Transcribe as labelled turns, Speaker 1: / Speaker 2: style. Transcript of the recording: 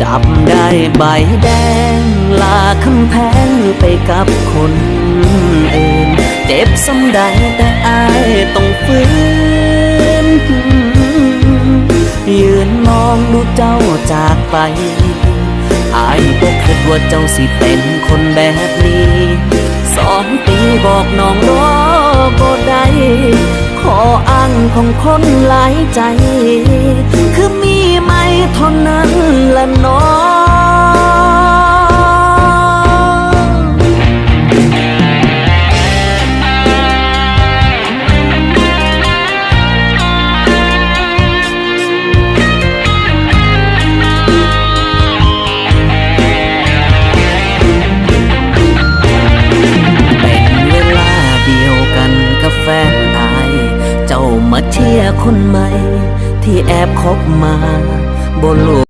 Speaker 1: จับได้ใบแดง ลาคำแพงไปกับคนอื่น เจ็บสำใดแต่อายต้องฟื้น ยืนมองดูเจ้าจากไป อายบอกคิดว่าเจ้าสิเป็นคนแบบนี้ สองปีบอกน้องรอบ่ได้ ขออ้างของคนหลายใจ ละน้องเป็นเวลาเดียวกันกับแฟนอายเจ้ามาเชียร์คนใหม่ ที่แอบคบมาบนลูก